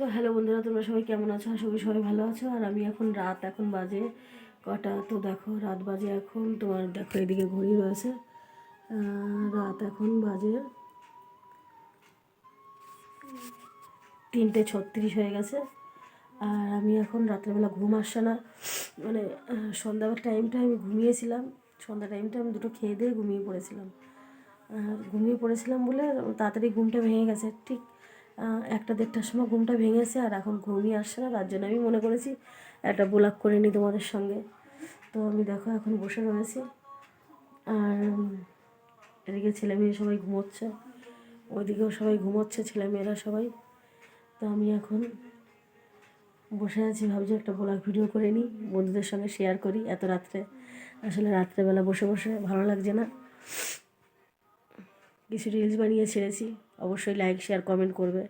তো হ্যালো বন্ধুরা তোমরা সবাই কেমন আছো? আশা করি সবাই ভালো আছো। আর আমি এখন রাত এখন বাজে কটা? তো দেখো রাত বাজে এখন। তোমার দেখো এদিকে ঘড়ি রয়েছে। রাত এখন বাজে তিনটে ছত্রিশ হয়ে গেছে। আর আমি এখন রাত্রেবেলা ঘুম আসছে না। মানে আহ, সন্ধ্যাবেলা টাইমটা আমি ঘুমিয়েছিলাম। সন্ধ্যা টাইমটা আমি দুটো খেয়ে দিয়ে ঘুমিয়ে পড়েছিলাম। ঘুমিয়ে পড়েছিলাম বলে তাড়াতাড়ি ঘুমটা ভেঙে গেছে। ঠিক একটা দেড়টার সময় ঘুমটা ভেঙেছে আর এখন ঘুমিয়ে আসছে না, তার জন্য আমি মনে করেছি একটা ব্লগ করে নিই তোমাদের সঙ্গে। তো আমি দেখো এখন বসে রয়েছি। আর এদিকে ছেলে মেয়ে সবাই ঘুমোচ্ছে, ওইদিকেও সবাই ঘুমোচ্ছে ছেলে মেয়েরা সবাই। তো আমি এখন বসে আছি, ভাবছি একটা ব্লগ ভিডিও করে নিই, বন্ধুদের সঙ্গে শেয়ার করি এত রাত্রে। আসলে রাত্রেবেলা বসে বসে ভালো লাগছে না। কিছু রিলস বানিয়ে ছেড়েছি। অবশ্যই লাইক শেয়ার কমেন্ট করবে।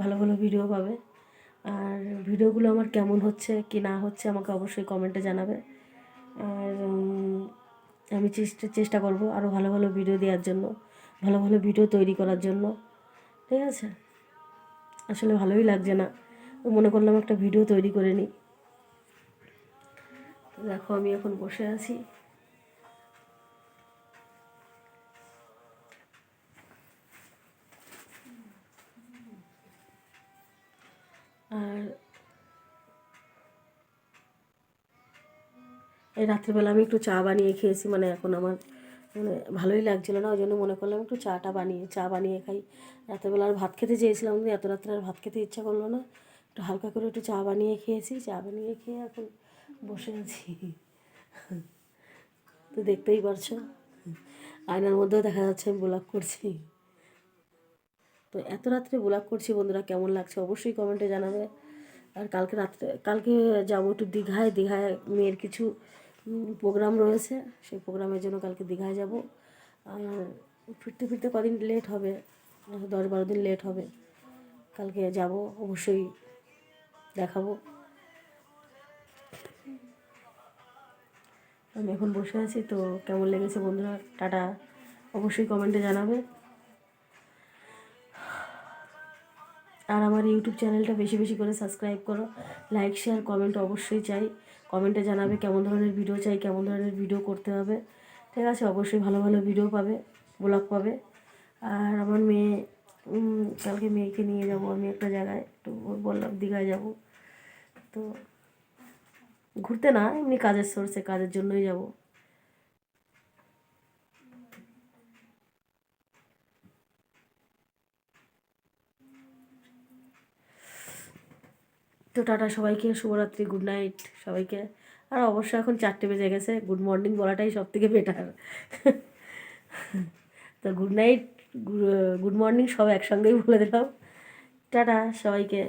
ভালো ভালো ভিডিও পাবে। আর ভিডিওগুলো আমার কেমন হচ্ছে, কি না হচ্ছে, আমাকে অবশ্যই কমেন্টে জানাবে। আর আমি চেষ্টা চেষ্টা করব আরও ভালো ভালো ভিডিও দেওয়ার জন্য, ভালো ভালো ভিডিও তৈরি করার জন্য। ঠিক আছে? আসলে ভালোই লাগছে না। মনে করলাম একটা ভিডিও তৈরি করে নিই। দেখো আমি এখন বসে আছি। আর এই রাত্রিবেলা আমি একটু চা বানিয়ে খেয়েছি মানে এখন আমার মানে ভালোই লাগছিল না, ওই জন্য মনে করলাম একটু চাটা বানিয়ে, চা বানিয়ে খাই। রাত্রেবেলা আর ভাত খেতে চেয়েছিলাম, কিন্তু এত রাত্রে আর ভাত খেতে ইচ্ছা করল না। একটু হালকা করে একটু চা বানিয়ে খেয়েছি, চা বানিয়ে খেয়ে এখন বসে আছি। তো দেখতেই পারছ, আয়নার মধ্যেও দেখা যাচ্ছে আমি ব্লগ করছি। তো এত রাত্রে ব্লগ করছি বন্ধুরা, কেমন লাগছে অবশ্যই কমেন্টে জানাবে। আর কালকে রাত্রে, কালকে যাব একটু দীঘায় দীঘায় মেয়ের কিছু প্রোগ্রাম রয়েছে, সেই প্রোগ্রামের জন্য কালকে দীঘায় যাব। আর ফিরতে ফিরতে কদিন লেট হবে, দশ বারো দিন লেট হবে, কালকে যাব, অবশ্যই দেখাবো। আমি এখন বসে আছি, তো কেমন লেগেছে বন্ধুরা? টাটা, অবশ্যই কমেন্টে জানাবে। আর আমার ইউটিউব চ্যানেলটা বেশি বেশি করে সাবস্ক্রাইব করো। লাইক, শেয়ার, কমেন্ট অবশ্যই চাই। কমেন্টে জানাবে কেমন ধরনের ভিডিও চাই, কেমন ধরনের ভিডিও করতে হবে। ঠিক আছে, অবশ্যই ভালো ভালো ভিডিও পাবে, ব্লগ পাবে। আর আমার মেয়ে কালকে মেয়েকে নিয়ে যাব আমি একটা জায়গায়, একটু বললাম দীঘায় যাব। তো ঘুরতে না, এমনি কাজের সোর্সে কাজের জন্যই যাব। তো টাটা, সবাইকে শুভরাত্রি গুড নাইট সবাইকে। আর অবশ্য এখন চারটে বেজে গেছে গুড মর্নিং বলাটাই সব থেকে বেটার তো গুড নাইট গুড মর্নিং সব একসঙ্গেই বলে দিলাম। টাটা, সবাইকে।